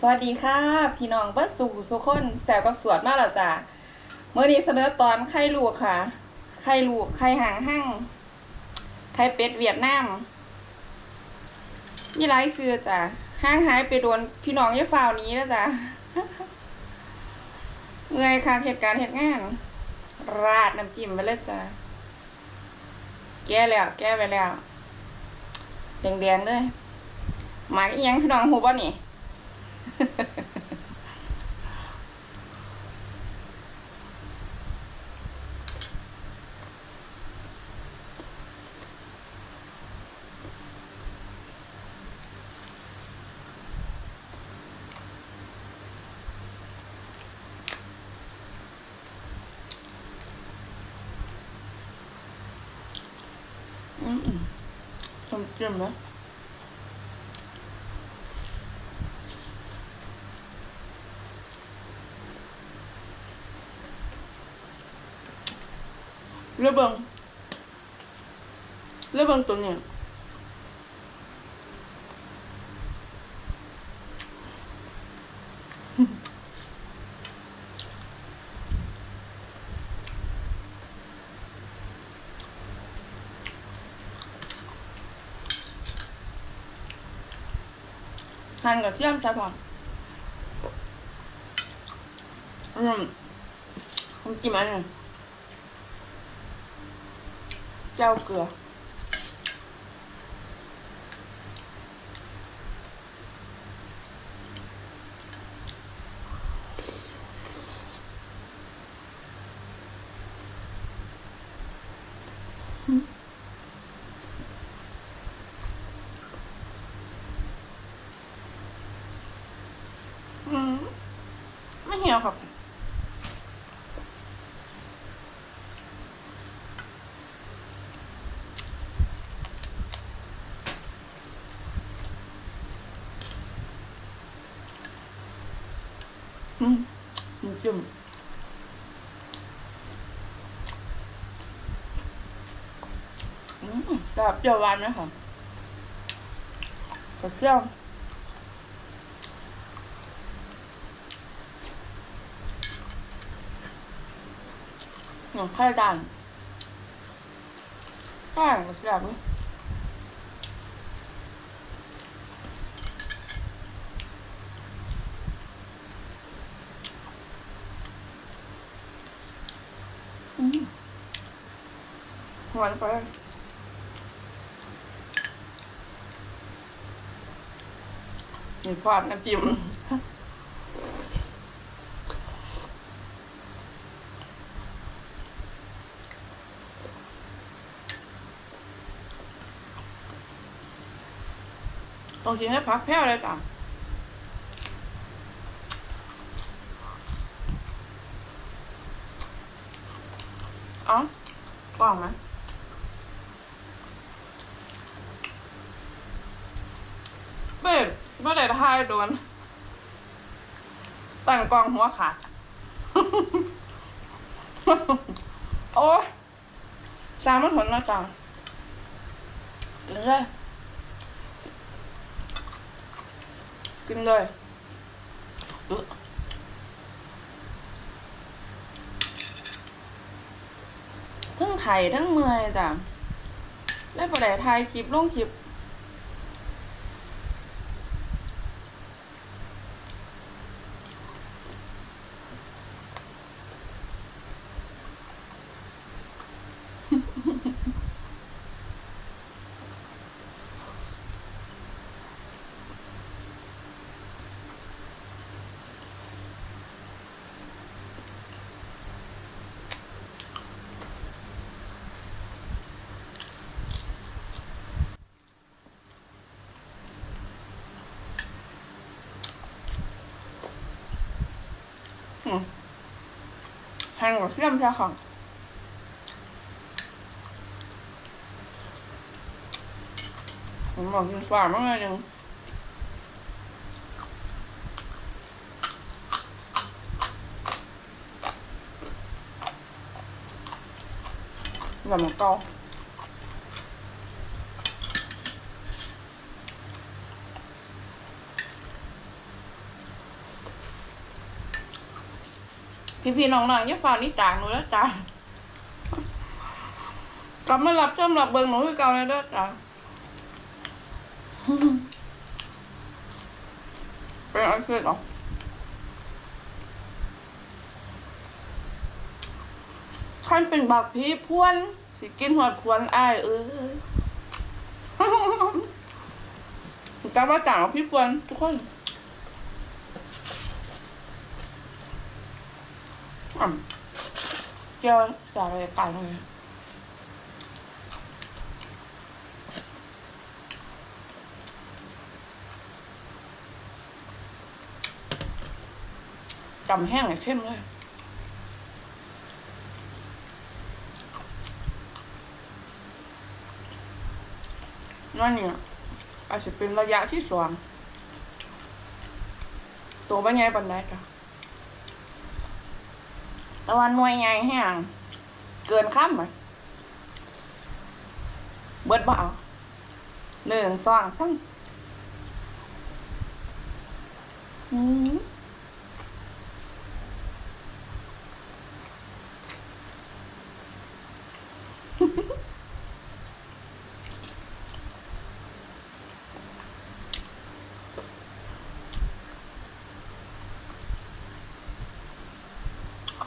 สวัสดีค่ะ พี่น้องเบิร์สู่สุคนแซวกับสวดมาแล้วจ้ะเมื่อนี้เสนอตอนไข่ลูกค่ะ ไข่ลูกไข่หางหั่งไข่เป็ดเวียดนามมีหลายซื้อจ้ะห้างหายไปโดนพี่น้องอยาฝ่าวนี้แล้วจ้ะเมื่อยค่ะเหตุการณ์เหตุงาน ราดน้ำจิ้มไปเลยจ้ะแก้แล้ว แก้ไปแล้วแดงๆเลยหมากอียังพี่น้องหูบ่นี่ อืมต้ม จิ้มนะเลือเบิงเลือเบิงตัวเนี่ยทานกับเทียมใช่ปะอืมผมกินอันนี้ เจ้าเกลือ ไม่เหี่ยวครับ อืมน้ำ จิ้มแบบเปรี้ยวหวานไหมคะกระเทียมหนังไข่ด่านแป้งกระเทียมนี่ หวานไปมีความน้ำจิ้มต้องกินให้พักแพ้วเลยจ้ะเอ๋อกล่องไหมเบ็ดเมื่อไหร่ ทายโดน ตั้งกองหัวขาด โอ้ยสามมันผลแล้วจ้ะกินเลย กินเลยทั้งไข่ทั้งเมื่อยจ้ะแล้วประเดี๋ยวถ่ายคลิปลงคลิป งกว่าเทียมใช่ค่ะผมบอกกินฝาดมากเลยยังแบบหมูเกา พี่ๆน้องๆอย่าฝ่านี่ต่างหนูแล้วจ้ะกลับมารับชมรับเบิ่งหนูคือเก่าเลยเด้อจ้ะเป็นอะไรเกิดหรอขั้นเป็นบักพี่พวน สิกินหัวพวนอ้ายเอ้ยจำว่าต่างกับพี่พวนทุกคน อะเจียวจากอะไรกันเลยจำแห้งเลยเข้มเลยนั่นเนี่ยอาจจะเป็นระยะที่สองตัวเป็นไงปันไดจ้ะ ตะวันหน่วยไงแห้งเกินข้ามไหมเบิดบ่เอาหนึ่งสองสาม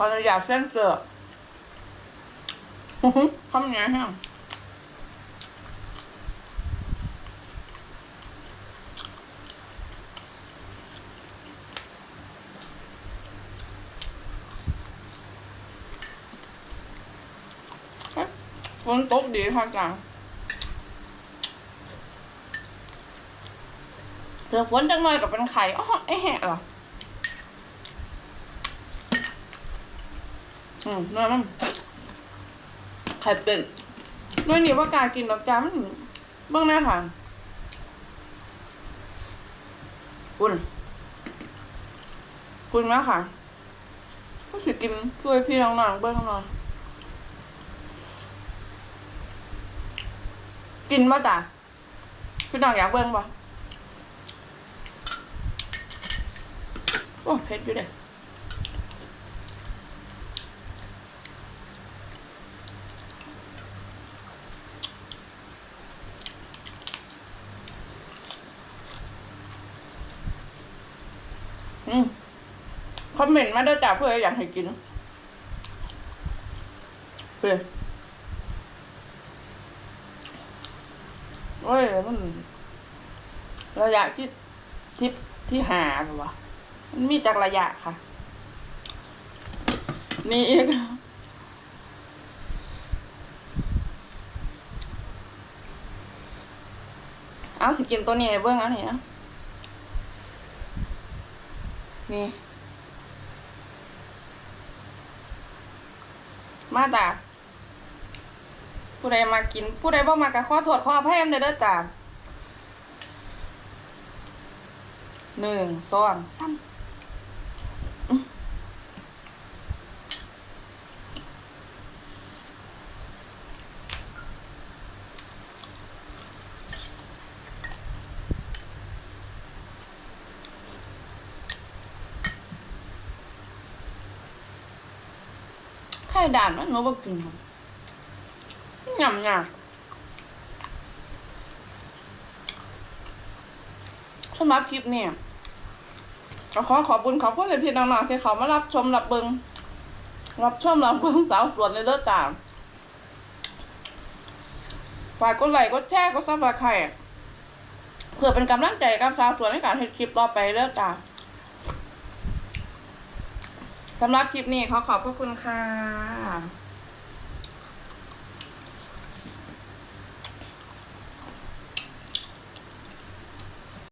ออนุญาตเส้นเสืออื้อหือทำไงแห้งเอ๊ะฝนตกดีค่ะจังเจอฝนจังหน่อยกับเป็นไข่อ๋อไอ้แหะเหรอ อืมนั่นมันไข่เป็ดน้อยนี่ว่ากากินดอกจ้ามันเบื้องหน้าค่ะคุณคุณมากค่ะก็สิกินช่วยพี่น้องๆเบื้องหน่อยกินป่จ้ะพี่น้องอยากเบื้องป่ะโอ้เผ็ดอยู่เด็ อืมคอมเมนต์มาด้วยจ้ะเพื่ออยากให้กินเพื่อโอ้ยมันระยะที่ที่ที่หาหรอวะมันมีจากระยะค่ะ นี่อีกเอาสิกินตัวนี้ให้เบิ้งเอันนี้นะ นี่ มาจ้ะผู้ใดมากิน ผู้ใดบ่มากะข้อถวดขออภัยนเด้อเด้อจ้ะหนึ่งสองสาม ไข่ด่านมันหนูบ่กินครับยำยากสำหรับคลิปเนี่ยก็ขอขอบคุณขอบคุณเลยพี่น้องๆที่เขามารับชมรับเบิงรับชมรับเบิงสาวสวนเลยเด้อจ้าฝากกดไลค์กดแชร์กดซับสไครต์เพื่อเป็นกำลังใจกับสาวสวนในการทำคลิปต่อไปเด้อจ้า สำหรับคลิปนี้ขอขอบพระคุณค่ะ